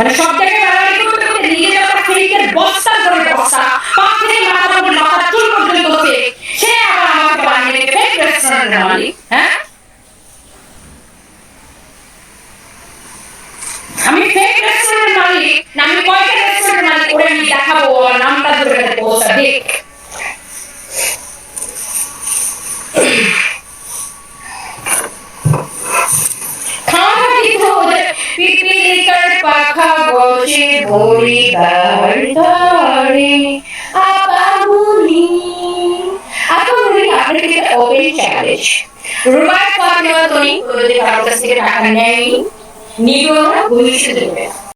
মানে সব হ্যাঁ? আমি ফেক রেস্টুরেন্টের আমি কয়টা রেস্টুরেন্টের মালিক আমি দেখাবো নামটা দেখ। পিপিলিকার পাখা বসে ভরি বড়িবার ধরে। আপামুনি আপামুনি আপনাকে কাছে ওপেন চ্যালেঞ্জ রুবাই ফাতিমা তুমি কোনোদিন কারোর কাছ থেকে টাকা নেয়নি। নিবেও না ভবিষ্যতে দেবে